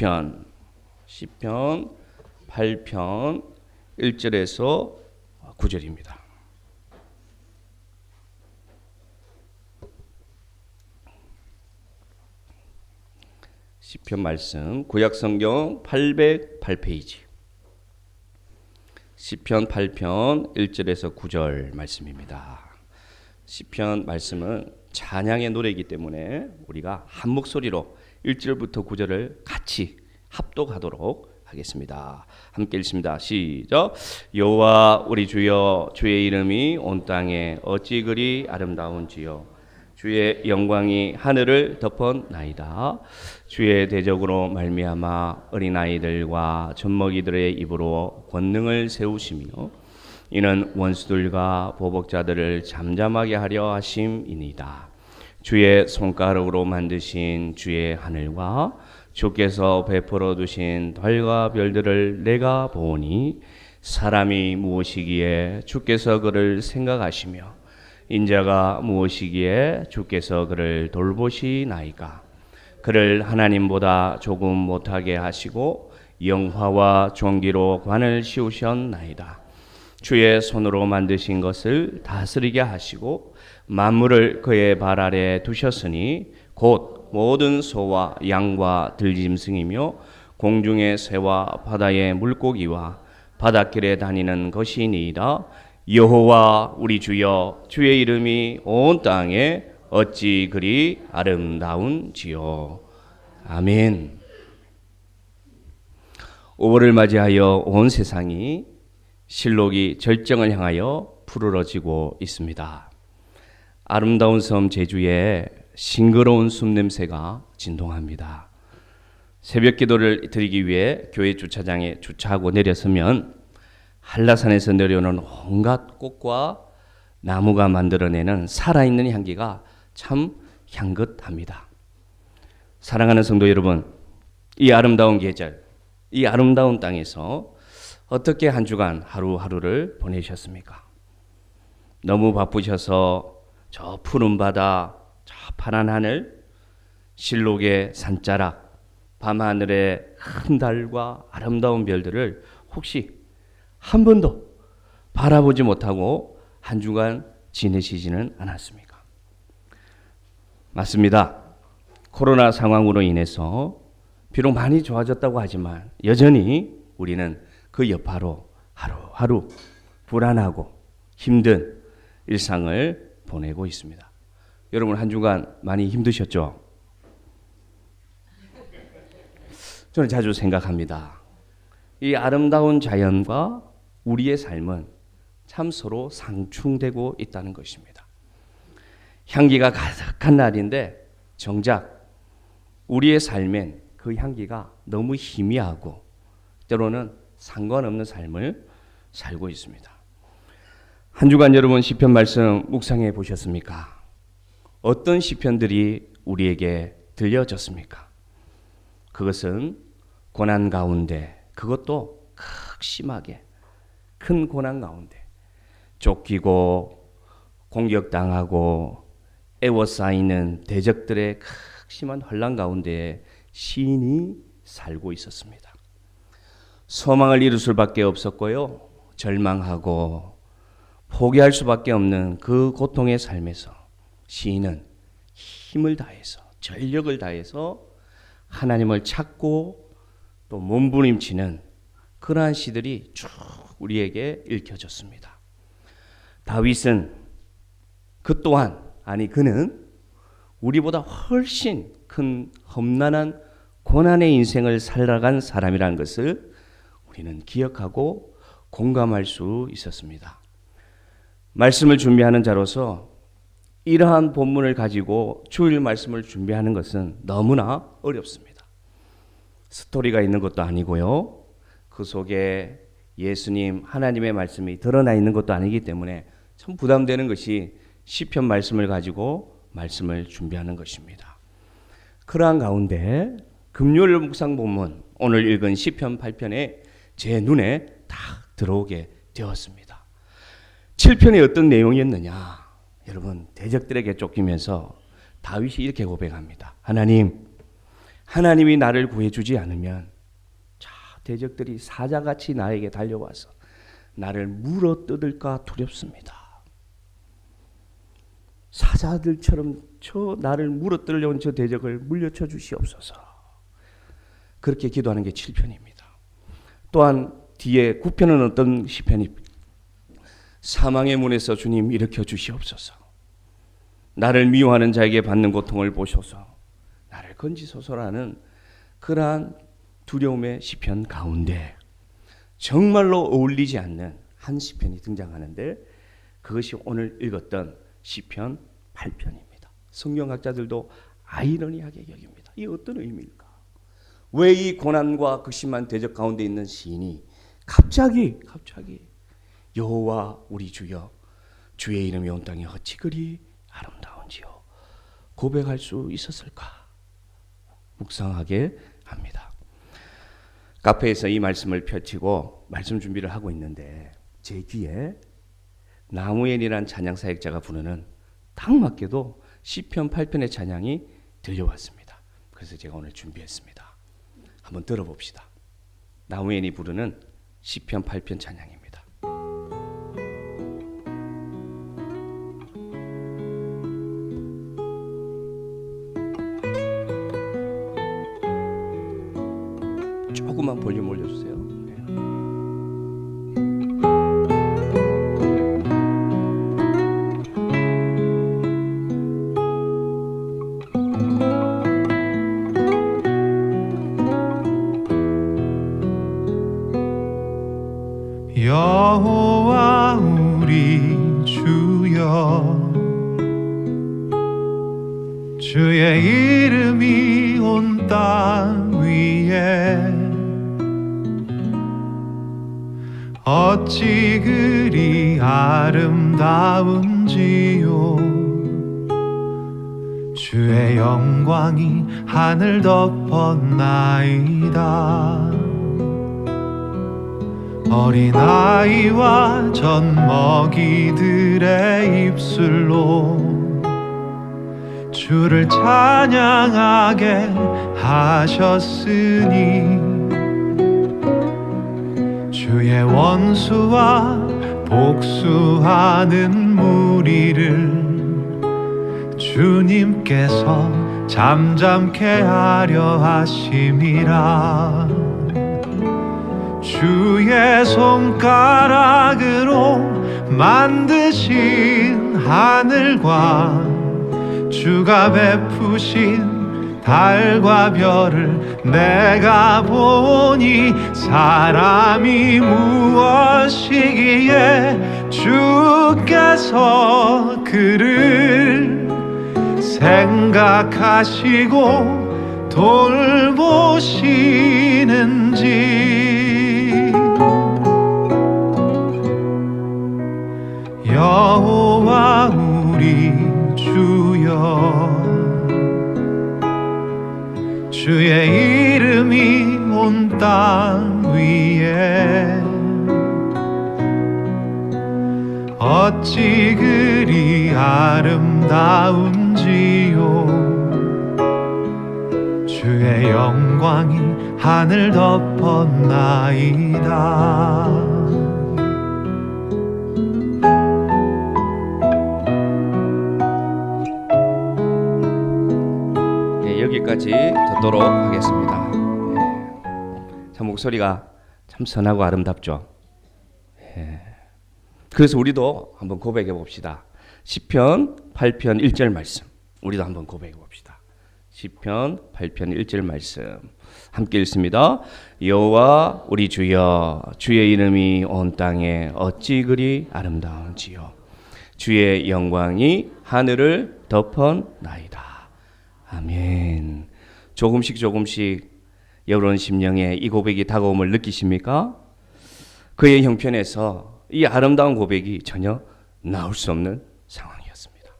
시편 시편 8편 1절에서 9절입니다. 시편 말씀 구약 성경 808페이지 시편 8편 1절에서 9절 말씀입니다. 시편 말씀은 찬양의 노래이기 때문에 우리가 한 목소리로 1절부터 9절을 같이 합독하도록 하겠습니다. 함께 읽습니다. 시작. 여호와 우리 주여 주의 이름이 온 땅에 어찌 그리 아름다운지요. 주의 영광이 하늘을 덮었나이다. 주의 대적으로 말미암아 어린아이들과 젖먹이들의 입으로 권능을 세우시며 이는 원수들과 보복자들을 잠잠하게 하려 하심이니이다. 주의 손가락으로 만드신 주의 하늘과 주께서 베풀어 두신 달과 별들을 내가 보니 사람이 무엇이기에 주께서 그를 생각하시며 인자가 무엇이기에 주께서 그를 돌보시나이까? 그를 하나님보다 조금 못하게 하시고 영화와 종기로 관을 씌우셨나이다. 주의 손으로 만드신 것을 다스리게 하시고 만물을 그의 발 아래 두셨으니 곧 모든 소와 양과 들짐승이며 공중의 새와 바다의 물고기와 바닷길에 다니는 것이니이다. 여호와 우리 주여 주의 이름이 온 땅에 어찌 그리 아름다운지요. 아멘. 5월을 맞이하여 온 세상이 실록이 절정을 향하여 푸르러지고 있습니다. 아름다운 섬 제주에 싱그러운 숨 냄새가 진동합니다. 새벽 기도를 드리기 위해 교회 주차장에 주차하고 내렸으면 한라산에서 내려오는 온갖 꽃과 나무가 만들어내는 살아있는 향기가 참 향긋합니다. 사랑하는 성도 여러분, 이 아름다운 계절, 이 아름다운 땅에서 어떻게 한 주간 하루하루를 보내셨습니까? 너무 바쁘셔서 저 푸른 바다, 저 파란 하늘, 실록의 산자락, 밤하늘의 큰 달과 아름다운 별들을 혹시 한 번도 바라보지 못하고 한 주간 지내시지는 않았습니까? 맞습니다. 코로나 상황으로 인해서 비록 많이 좋아졌다고 하지만 여전히 우리는 그 여파로 하루하루 불안하고 힘든 일상을 보내고 있습니다. 여러분 한 주간 많이 힘드셨죠? 저는 자주 생각합니다. 이 아름다운 자연과 우리의 삶은 참 서로 상충되고 있다는 것입니다. 향기가 가득한 날인데 정작 우리의 삶엔 그 향기가 너무 희미하고 때로는 상관없는 삶을 살고 있습니다. 한 주간 여러분 시편 말씀 묵상해 보셨습니까? 어떤 시편들이 우리에게 들려졌습니까? 그것은 고난 가운데 그것도 극심하게 큰 고난 가운데 쫓기고 공격당하고 애워싸이는 대적들의 극심한 혼란 가운데 시인이 살고 있었습니다. 소망을 이룰 수밖에 없었고요. 절망하고 포기할 수밖에 없는 그 고통의 삶에서 시인은 힘을 다해서 전력을 다해서 하나님을 찾고 또 몸부림치는 그러한 시들이 쭉 우리에게 읽혀졌습니다. 다윗은 그 또한 아니 그는 우리보다 훨씬 큰 험난한 고난의 인생을 살아간 사람이라는 것을 우리는 기억하고 공감할 수 있었습니다. 말씀을 준비하는 자로서 이러한 본문을 가지고 주일 말씀을 준비하는 것은 너무나 어렵습니다. 스토리가 있는 것도 아니고요. 그 속에 예수님 하나님의 말씀이 드러나 있는 것도 아니기 때문에 참 부담되는 것이 시편 말씀을 가지고 말씀을 준비하는 것입니다. 그러한 가운데 금요일 묵상 본문 오늘 읽은 시편 8편에 제 눈에 딱 들어오게 되었습니다. 7편에 어떤 내용이었느냐? 여러분 대적들에게 쫓기면서 다윗이 이렇게 고백합니다. 하나님, 하나님이 나를 구해주지 않으면 자 대적들이 사자같이 나에게 달려와서 나를 물어 뜯을까 두렵습니다. 사자들처럼 저 나를 물어 뜯으려온 저 대적을 물려쳐 주시옵소서. 그렇게 기도하는 게 7편입니다. 또한 뒤에 9편은 어떤 시편이 사망의 문에서 주님 일으켜 주시옵소서. 나를 미워하는 자에게 받는 고통을 보셔서 나를 건지소서라는 그러한 두려움의 시편 가운데 정말로 어울리지 않는 한 시편이 등장하는데 그것이 오늘 읽었던 시편 8편입니다. 성경학자들도 아이러니하게 여깁니다. 이 어떤 의미일까? 왜 이 고난과 극심한 대적 가운데 있는 시인이 갑자기 갑자기 여호와 우리 주여 주의 이름이 온 땅에 어찌 그리 아름다운지요 고백할 수 있었을까 묵상하게 합니다. 카페에서 이 말씀을 펼치고 말씀 준비를 하고 있는데 제 귀에 나무엘이란 찬양 사역자가 부르는 딱 맞게도 시편 8편의 찬양이 들려왔습니다. 그래서 제가 오늘 준비했습니다. 한번 들어봅시다. 나무엘이 부르는 시편 8편 찬양입니다. 어찌 그리 아름다운지요? 주의 영광이 하늘 덮었나이다. 어린아이와 젖먹이들의 입술로 주를 찬양하게 하셨으니 주의 원수와 복수하는 무리를 주님께서 잠잠케 하려 하심이라. 주의 손가락으로 만드신 하늘과 주가 베푸신 달과 별을 내가 보니 사람이 무엇이기에 주께서 그를 생각하시고 돌보시는지. 여호와 우리 주여 주의 이름이 온 땅 위에 어찌 그리 아름다운지요? 주의 영광이 하늘 덮었나이다 듣도록 하겠습니다. 네. 참 목소리가 참 선하고 아름답죠. 예. 그래서 우리도 한번 고백해 봅시다. 시편 8편 1절 말씀. 우리도 한번 고백해 봅시다. 시편 8편 1절 말씀. 함께 읽습니다. 여호와 우리 주여 주의 이름이 온 땅에 어찌 그리 아름다운지요. 주의 영광이 하늘을 덮었나이다. 아멘. 조금씩 조금씩 여러분 심령에 이 고백이 다가옴을 느끼십니까? 그의 형편에서 이 아름다운 고백이 전혀 나올 수 없는 상황이었습니다.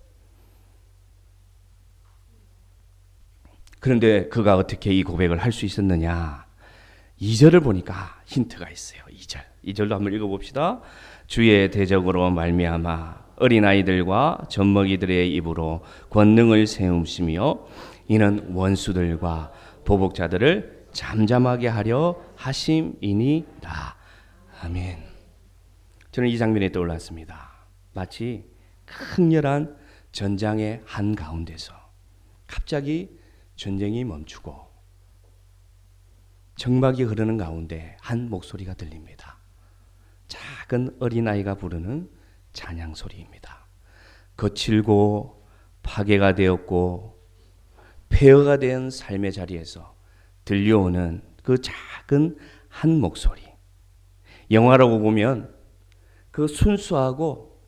그런데 그가 어떻게 이 고백을 할 수 있었느냐? 2절을 보니까 힌트가 있어요. 2절. 2절도 한번 읽어 봅시다. 주의 대적으로 말미암아 어린아이들과 젖먹이들의 입으로 권능을 세움시며 이는 원수들과 보복자들을 잠잠하게 하려 하심이니라. 아멘. 저는 이 장면이 떠올랐습니다. 마치 강렬한 전장의 한 가운데서 갑자기 전쟁이 멈추고 정막이 흐르는 가운데 한 목소리가 들립니다. 작은 어린아이가 부르는 찬양 소리입니다. 거칠고 파괴가 되었고 폐허가 된 삶의 자리에서 들려오는 그 작은 한 목소리. 영화라고 보면 그 순수하고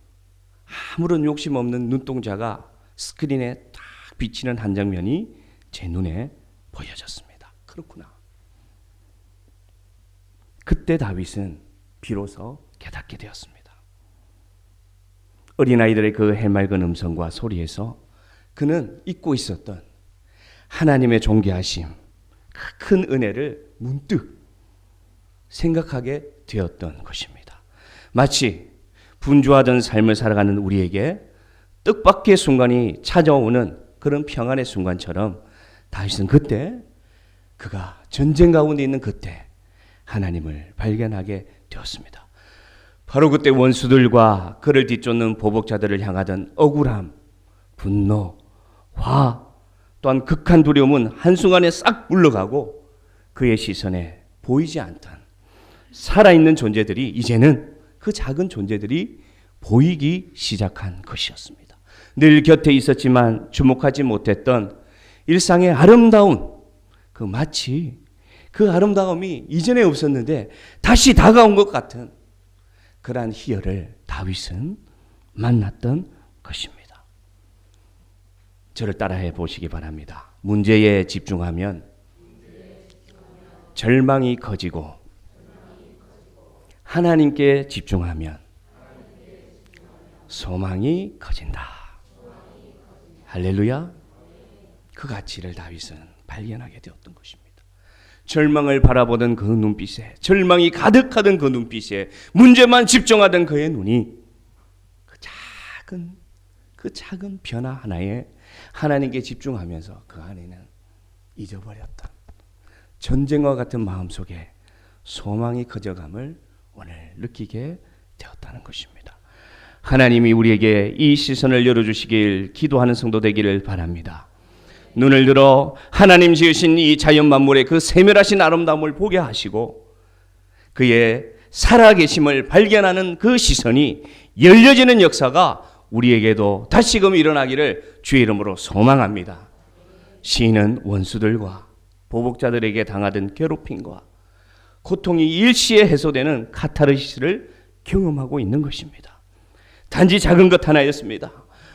아무런 욕심 없는 눈동자가 스크린에 딱 비치는 한 장면이 제 눈에 보여졌습니다. 그렇구나. 그때 다윗은 비로소 깨닫게 되었습니다. 어린아이들의 그 해맑은 음성과 소리에서 그는 잊고 있었던 하나님의 존귀하심, 그큰 은혜를 문득 생각하게 되었던 것입니다. 마치 분주하던 삶을 살아가는 우리에게 뜻밖의 순간이 찾아오는 그런 평안의 순간처럼 다윗은 그때 그가 전쟁 가운데 있는 그때 하나님을 발견하게 되었습니다. 바로 그때 원수들과 그를 뒤쫓는 보복자들을 향하던 억울함, 분노, 화, 또한 극한 두려움은 한순간에 싹 물러가고 그의 시선에 보이지 않던 살아있는 존재들이 이제는 그 작은 존재들이 보이기 시작한 것이었습니다. 늘 곁에 있었지만 주목하지 못했던 일상의 아름다운 그 마치 그 아름다움이 이전에 없었는데 다시 다가온 것 같은 그러한 희열을 다윗은 만났던 것입니다. 저를 따라해 보시기 바랍니다. 문제에 집중하면 절망이 커지고 하나님께 집중하면 소망이 커진다. 할렐루야. 그 가치를 다윗은 발견하게 되었던 것입니다. 절망을 바라보던 그 눈빛에, 절망이 가득하던 그 눈빛에, 문제만 집중하던 그의 눈이 그 작은 그 작은 변화 하나에 하나님께 집중하면서 그 안에는 잊어버렸던 전쟁과 같은 마음 속에 소망이 커져감을 오늘 느끼게 되었다는 것입니다. 하나님이 우리에게 이 시선을 열어주시길 기도하는 성도 되기를 바랍니다. 눈을 들어 하나님 지으신 이 자연 만물의 그 세밀하신 아름다움을 보게 하시고 그의 살아계심을 발견하는 그 시선이 열려지는 역사가 우리에게도 다시금 일어나기를 주의 이름으로 소망합니다. 시인은 원수들과 보복자들에게 당하던 괴롭힘과 고통이 일시에 해소되는 카타르시스를 경험하고 있는 것입니다. 단지 작은 것 하나였습니다.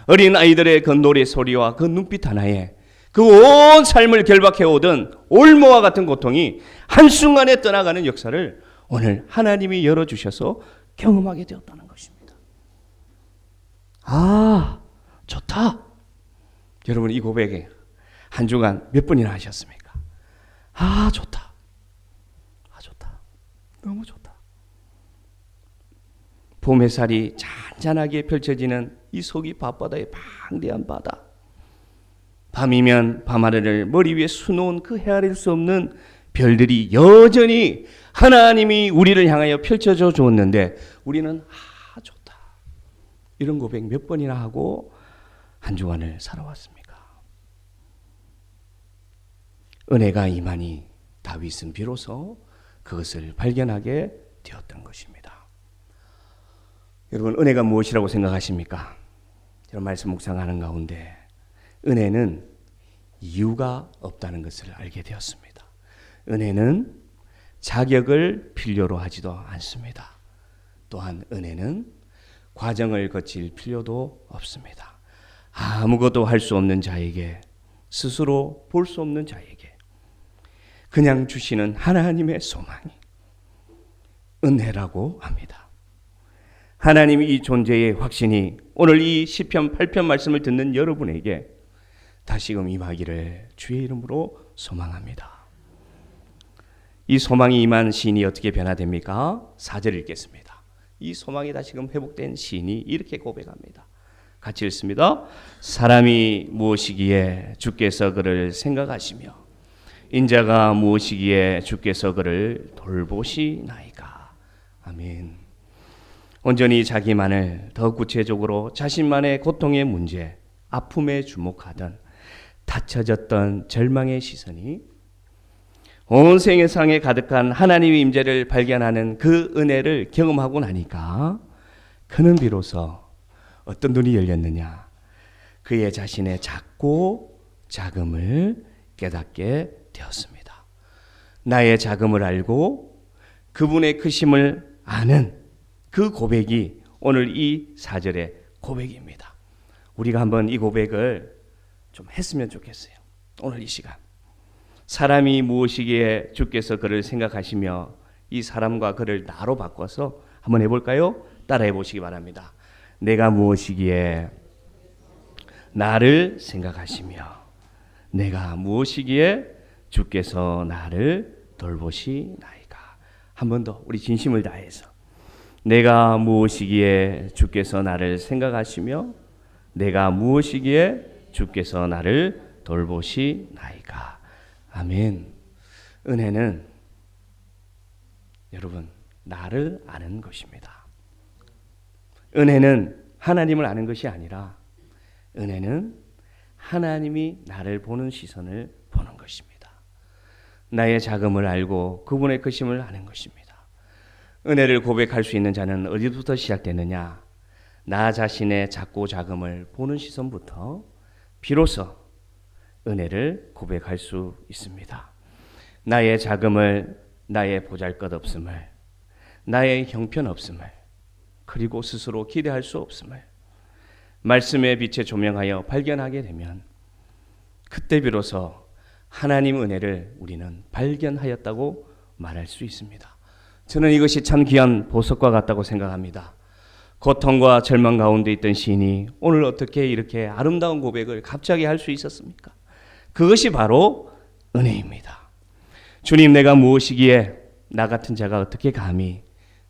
어린 아이들의 그 노래 소리와 그 눈빛 하나에 그 온 삶을 결박해 오던 올모와 같은 고통이 한순간에 떠나가는 역사를 오늘 하나님이 열어 주셔서 경험하게 되었다는. 아, 좋다. 여러분 이 고백에 한 주간 몇 번이나 하셨습니까? 아, 좋다. 아, 좋다. 너무 좋다. 봄 햇살이 잔잔하게 펼쳐지는 이 속이 밤바다의 방대한 바다. 밤이면 밤하늘을 머리 위에 수놓은 그 헤아릴 수 없는 별들이 여전히 하나님이 우리를 향하여 펼쳐져 주었는데 우리는 이런 고백 몇 번이나 하고 한 주간을 살아왔습니까? 은혜가 임하니 다윗은 비로소 그것을 발견하게 되었던 것입니다. 여러분 은혜가 무엇이라고 생각하십니까? 제가 말씀 묵상하는 가운데 은혜는 이유가 없다는 것을 알게 되었습니다. 은혜는 자격을 필요로 하지도 않습니다. 또한 은혜는 과정을 거칠 필요도 없습니다. 아무것도 할 수 없는 자에게 스스로 볼 수 없는 자에게 그냥 주시는 하나님의 소망이 은혜라고 합니다. 하나님이 이 존재의 확신이 오늘 이 시편 8편 말씀을 듣는 여러분에게 다시금 임하기를 주의 이름으로 소망합니다. 이 소망이 임한 시인이 어떻게 변화됩니까? 4절 읽겠습니다. 이 소망이 다시금 회복된 시인이 이렇게 고백합니다. 같이 읽습니다. 사람이 무엇이기에 주께서 그를 생각하시며 인자가 무엇이기에 주께서 그를 돌보시나이까. 아멘. 온전히 자기만을 더 구체적으로 자신만의 고통의 문제, 아픔에 주목하던 닫혀졌던 절망의 시선이 온 세상에 가득한 하나님의 임재를 발견하는 그 은혜를 경험하고 나니까 그는 비로소 어떤 눈이 열렸느냐 그의 자신의 작고 자금을 깨닫게 되었습니다. 나의 자금을 알고 그분의 크심을 아는 그 고백이 오늘 이 사절의 고백입니다. 우리가 한번 이 고백을 좀 했으면 좋겠어요. 오늘 이 시간. 사람이 무엇이기에 주께서 그를 생각하시며 이 사람과 그를 나로 바꿔서 한번 해볼까요? 따라해 보시기 바랍니다. 내가 무엇이기에 나를 생각하시며 내가 무엇이기에 주께서 나를 돌보시나이까. 한 번 더 우리 진심을 다해서 내가 무엇이기에 주께서 나를 생각하시며 내가 무엇이기에 주께서 나를 돌보시나이까. 아멘. 은혜는 여러분 나를 아는 것입니다. 은혜는 하나님을 아는 것이 아니라 은혜는 하나님이 나를 보는 시선을 보는 것입니다. 나의 자금을 알고 그분의 크심을 아는 것입니다. 은혜를 고백할 수 있는 자는 어디부터 시작되느냐? 나 자신의 작고 자금을 보는 시선부터 비로소 은혜를 고백할 수 있습니다. 나의 자금을 나의 보잘것없음을 나의 형편없음을 그리고 스스로 기대할 수 없음을 말씀의 빛에 조명하여 발견하게 되면 그때 비로소 하나님 은혜를 우리는 발견하였다고 말할 수 있습니다. 저는 이것이 참 귀한 보석과 같다고 생각합니다. 고통과 절망 가운데 있던 시인이 오늘 어떻게 이렇게 아름다운 고백을 갑자기 할 수 있었습니까? 그것이 바로 은혜입니다. 주님 내가 무엇이기에 나 같은 자가 어떻게 감히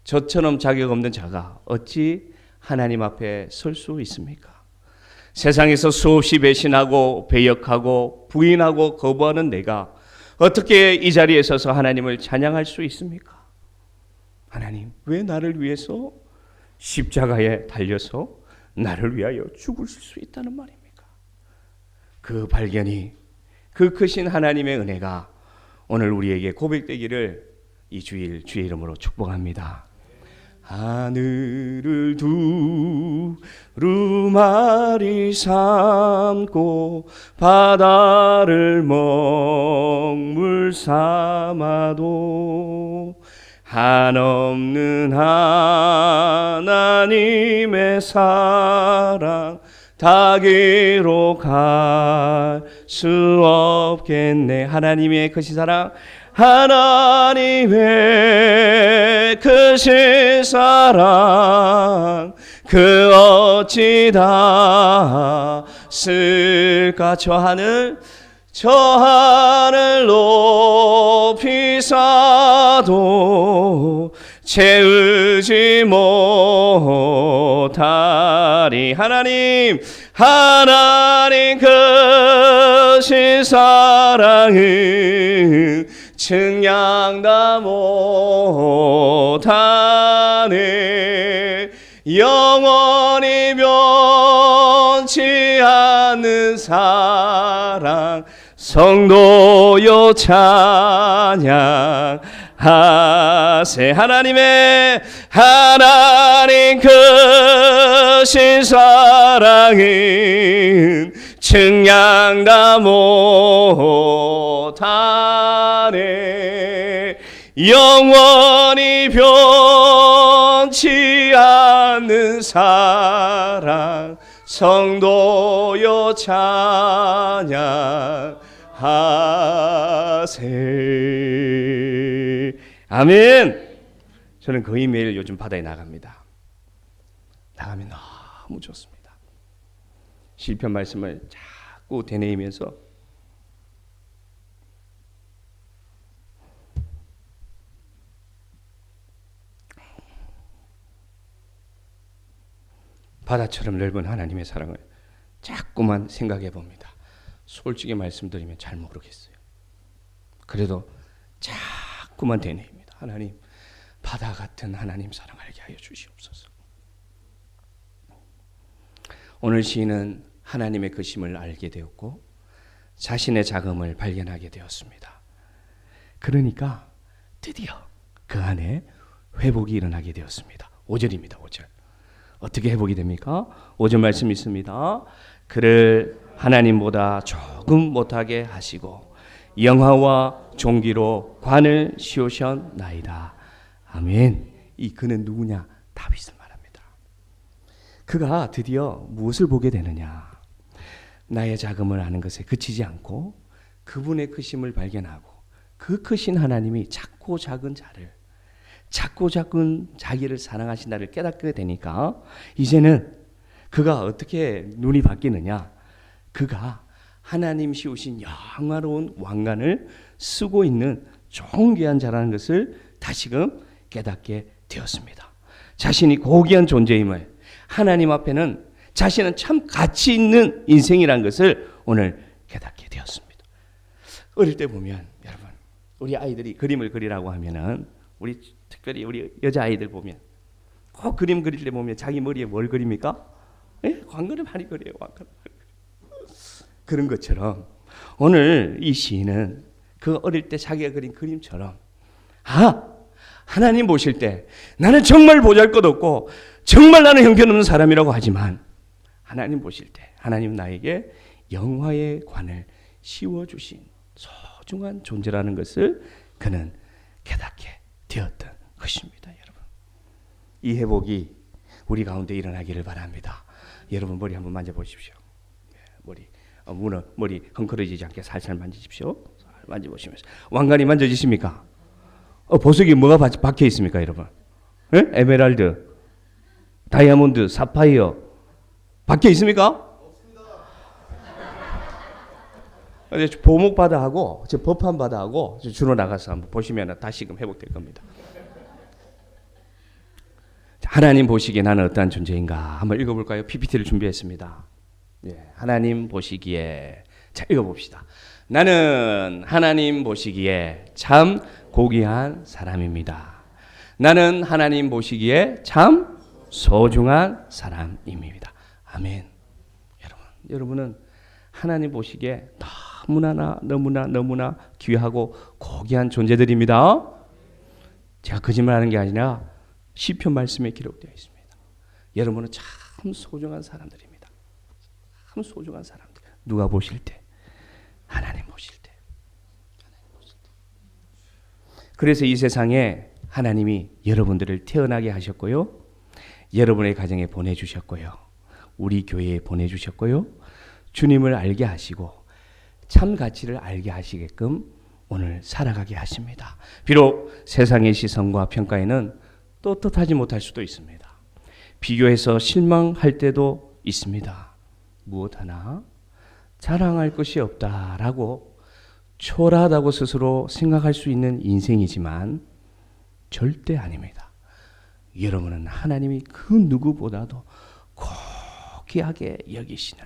저처럼 자격 없는 자가 어찌 하나님 앞에 설 수 있습니까? 세상에서 수없이 배신하고 배역하고 부인하고 거부하는 내가 어떻게 이 자리에 서서 하나님을 찬양할 수 있습니까? 하나님, 왜 나를 위해서 십자가에 달려서 나를 위하여 죽을 수 있다는 말입니까? 그 발견이 그 크신 하나님의 은혜가 오늘 우리에게 고백되기를 이 주일 주의 이름으로 축복합니다. 하늘을 두루마리 삼고 바다를 먹물 삼아도 한없는 하나님의 사랑 다 기록할 수 없겠네. 하나님의 크신 사랑. 하나님의 크신 사랑. 그 어찌 다 쓸까? 저 하늘 저 하늘 높이 사도 채우지 못하리. 하나님 하나님 크신 사랑은 증량다 못하네. 영원히 변치 않는 사랑 성도요 찬양 하세 하나님의 하나님 크신 사랑은 증량다 못하네. 영원히 변치 않는 사랑 성도요 찬양하세 아멘 저는 거의 매일 요즘 바다에 나갑니다 나가면 너무 좋습니다 시편 말씀을 자꾸 되뇌이면서 바다처럼 넓은 하나님의 사랑을 자꾸만 생각해 봅니다. 솔직히 말씀드리면 잘 모르겠어요. 그래도 자꾸만 되뇌입니다. 하나님 바다 같은 하나님 사랑 알게 하여 주시옵소서. 오늘 시인은 하나님의 그심을 알게 되었고 자신의 자금을 발견하게 되었습니다. 그러니까 드디어 그 안에 회복이 일어나게 되었습니다. 5절입니다. 5절. 어떻게 회복이 됩니까? 5절 말씀 있습니다. 그를 하나님보다 조금 못하게 하시고 영화와 종기로 관을 씌우셨나이다. 아멘. 이 그는 누구냐? 다윗을 말합니다. 그가 드디어 무엇을 보게 되느냐? 나의 자금을 아는 것에 그치지 않고 그분의 크심을 발견하고 그 크신 하나님이 작고 작은 자를 작고 작은 자기를 사랑하신다를 깨닫게 되니까 이제는 그가 어떻게 눈이 바뀌느냐? 그가 하나님 씌우신 영화로운 왕관을 쓰고 있는 존귀한 자라는 것을 다시금 깨닫게 되었습니다. 자신이 고귀한 존재임을 하나님 앞에는 자신은 참 가치 있는 인생이라는 것을 오늘 깨닫게 되었습니다. 어릴 때 보면 여러분 우리 아이들이 그림을 그리라고 하면은 우리 특별히 우리 여자 아이들 보면 꼭 그림 그릴 때 보면 자기 머리에 뭘 그립니까? 예? 광근을 많이 그려요. 광근. 그런 것처럼 오늘 이 시인은 그 어릴 때 자기가 그린 그림처럼 아 하나님 보실 때 나는 정말 보잘것없고 정말 나는 형편없는 사람이라고 하지만 하나님 보실 때 하나님 나에게 영화의 관을 씌워 주신 소중한 존재라는 것을 그는 깨닫게 되었던 것입니다, 여러분. 이 회복이 우리 가운데 일어나기를 바랍니다. 여러분 머리 한번 만져 보십시오. 어, 무너 머리 헝클어지지 않게 살살 만지십시오. 살 만져보시면서 왕관이 만져지십니까? 어, 보석이 뭐가 박- 박혀 있습니까, 여러분? 예? 에메랄드, 다이아몬드, 사파이어 박혀 있습니까? 보목 바다하고 저 법한 바다하고 저 주로 나가서 한번 보시면 다시금 회복될 겁니다. 자, 하나님 보시기에 나는 어떠한 존재인가 한번 읽어볼까요? PPT를 준비했습니다. 예, 하나님 보시기에 자 읽어봅시다. 나는 하나님 보시기에 참 고귀한 사람입니다. 나는 하나님 보시기에 참 소중한 사람입니다. 아멘. 여러분, 여러분은 하나님 보시기에 너무나 너무나 너무나 귀하고 고귀한 존재들입니다. 제가 거짓말하는 게 아니라 시편 말씀에 기록되어 있습니다. 여러분은 참 소중한 사람들입니다. 참 소중한 사람들. 누가 보실 때? 하나님 보실 때. 하나님 보실 때. 그래서 이 세상에 하나님이 여러분들을 태어나게 하셨고요. 여러분의 가정에 보내주셨고요. 우리 교회에 보내주셨고요. 주님을 알게 하시고 참 가치를 알게 하시게끔 오늘 살아가게 하십니다. 비록 세상의 시선과 평가에는 떳떳하지 못할 수도 있습니다. 비교해서 실망할 때도 있습니다. 무엇 하나 자랑할 것이 없다라고 초라하다고 스스로 생각할 수 있는 인생이지만 절대 아닙니다. 여러분은 하나님이 그 누구보다도 고귀하게 여기시는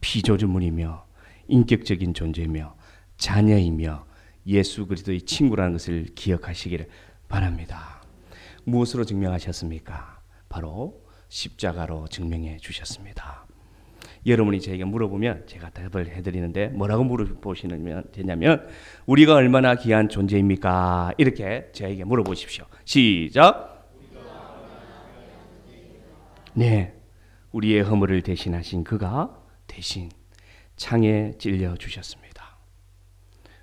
피조주물이며 인격적인 존재며 자녀이며 예수 그리스도의 친구라는 것을 기억하시기를 바랍니다. 무엇으로 증명하셨습니까? 바로 십자가로 증명해 주셨습니다. 여러분이 저에게 물어보면 제가 답을 해드리는데 뭐라고 물어보시면 되냐면 우리가 얼마나 귀한 존재입니까? 이렇게 저에게 물어보십시오. 시작. 네, 우리의 허물을 대신하신 그가 대신 창에 찔려 주셨습니다.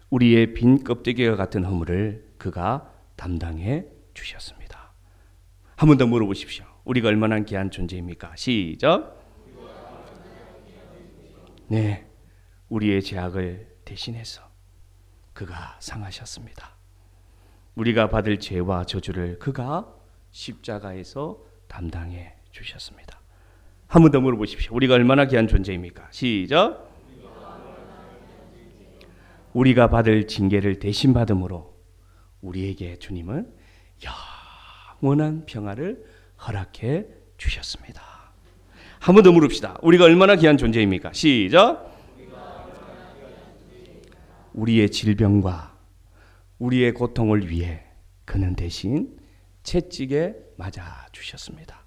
우리의 빈 껍데기와 같은 허물을 그가 담당해 주셨습니다. 한 번 더 물어보십시오. 우리가 얼마나 귀한 존재입니까? 시작. 네, 우리의 죄악을 대신해서 그가 상하셨습니다. 우리가 받을 죄와 저주를 그가 십자가에서 담당해 주셨습니다. 한 번 더 물어보십시오. 우리가 얼마나 귀한 존재입니까? 시작. 우리가 받을 징계를 대신 받음으로 우리에게 주님은 영원한 평화를 허락해 주셨습니다. 한 번 더 물읍시다. 우리가 얼마나 귀한 존재입니까? 시작. 우리의 질병과 우리의 고통을 위해 그는 대신 채찍에 맞아 주셨습니다.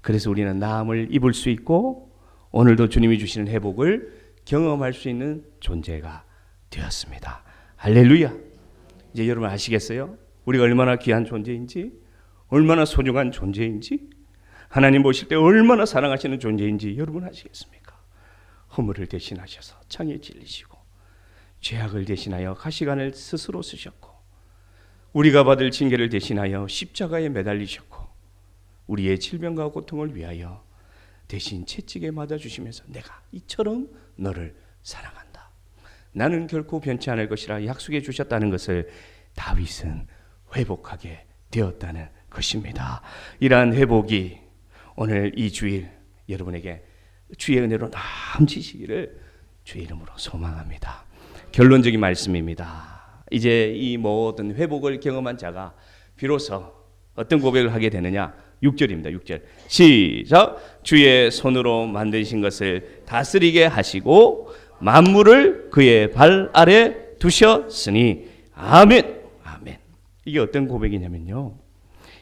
그래서 우리는 나음을 입을 수 있고 오늘도 주님이 주시는 회복을 경험할 수 있는 존재가 되었습니다. 할렐루야. 이제 여러분 아시겠어요? 우리가 얼마나 귀한 존재인지, 얼마나 소중한 존재인지, 하나님 보실 때 얼마나 사랑하시는 존재인지 여러분 아시겠습니까? 허물을 대신하셔서 창에 찔리시고 죄악을 대신하여 가시관을 스스로 쓰셨고 우리가 받을 징계를 대신하여 십자가에 매달리셨고 우리의 질병과 고통을 위하여 대신 채찍에 맞아 주시면서 내가 이처럼 너를 사랑한다. 나는 결코 변치 않을 것이라 약속해 주셨다는 것을 다윗은 회복하게 되었다는 것입니다. 이러한 회복이 오늘 이 주일 여러분에게 주의 은혜로 넘치시기를 주의 이름으로 소망합니다. 결론적인 말씀입니다. 이제 이 모든 회복을 경험한 자가 비로소 어떤 고백을 하게 되느냐? 6절입니다. 6절. 시작. 주의 손으로 만드신 것을 다스리게 하시고 만물을 그의 발 아래 두셨으니 아멘. 아멘. 이게 어떤 고백이냐면요.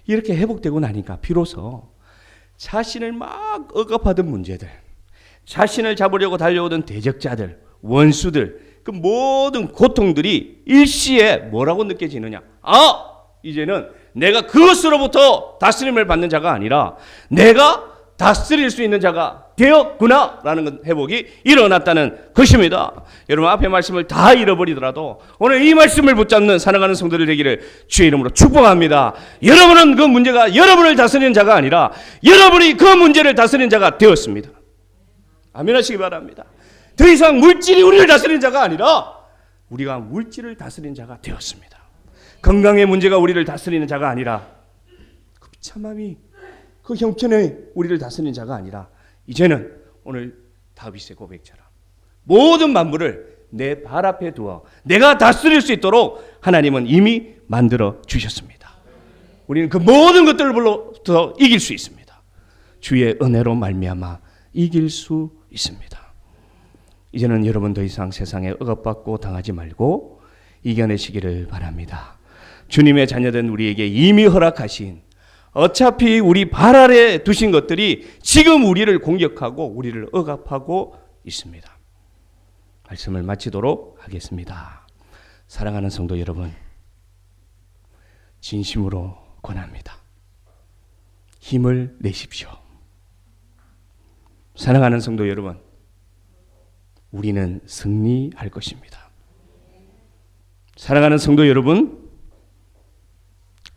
이렇게 회복되고 나니까 비로소 자신을 막 억압하던 문제들, 자신을 잡으려고 달려오던 대적자들, 원수들, 그 모든 고통들이 일시에 뭐라고 느껴지느냐? 아, 이제는 내가 그것으로부터 다스림을 받는 자가 아니라 내가 다스릴 수 있는 자가 되었구나라는 회복이 일어났다는 것입니다. 여러분 앞에 말씀을 다 잃어버리더라도 오늘 이 말씀을 붙잡는 살아가는 성도들 되기를 주의 이름으로 축복합니다. 여러분은 그 문제가 여러분을 다스리는 자가 아니라 여러분이 그 문제를 다스리는 자가 되었습니다. 아멘 하시기 바랍니다. 더 이상 물질이 우리를 다스리는 자가 아니라 우리가 물질을 다스리는 자가 되었습니다. 건강의 문제가 우리를 다스리는 자가 아니라 그 비참함이 그 형편에 우리를 다스리는 자가 아니라 이제는 오늘 다윗의 고백처럼 모든 만물을 내 발 앞에 두어 내가 다스릴 수 있도록 하나님은 이미 만들어 주셨습니다. 우리는 그 모든 것들로부터 이길 수 있습니다. 주의 은혜로 말미암아 이길 수 있습니다. 이제는 여러분 더 이상 세상에 억압받고 당하지 말고 이겨내시기를 바랍니다. 주님의 자녀된 우리에게 이미 허락하신 어차피 우리 발 아래 두신 것들이 지금 우리를 공격하고 우리를 억압하고 있습니다. 말씀을 마치도록 하겠습니다. 사랑하는 성도 여러분, 진심으로 권합니다. 힘을 내십시오. 사랑하는 성도 여러분, 우리는 승리할 것입니다. 사랑하는 성도 여러분,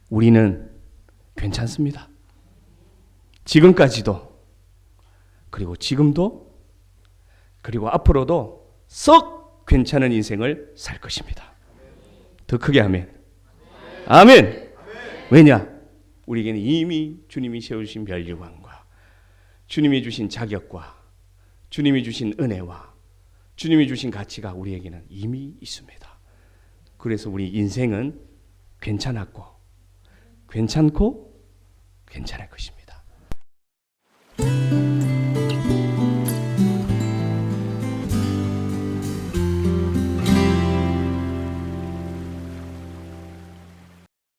우리는 괜찮습니다. 지금까지도, 그리고 지금도, 그리고 앞으로도 썩 괜찮은 인생을 살 것입니다. 더 크게 하면. 아멘! 왜냐? 우리에게는 이미 주님이 세우신 별유관과 주님이 주신 자격과 주님이 주신 은혜와 주님이 주신 가치가 우리에게는 이미 있습니다. 그래서 우리 인생은 괜찮았고, 괜찮고, 괜찮을 것입니다.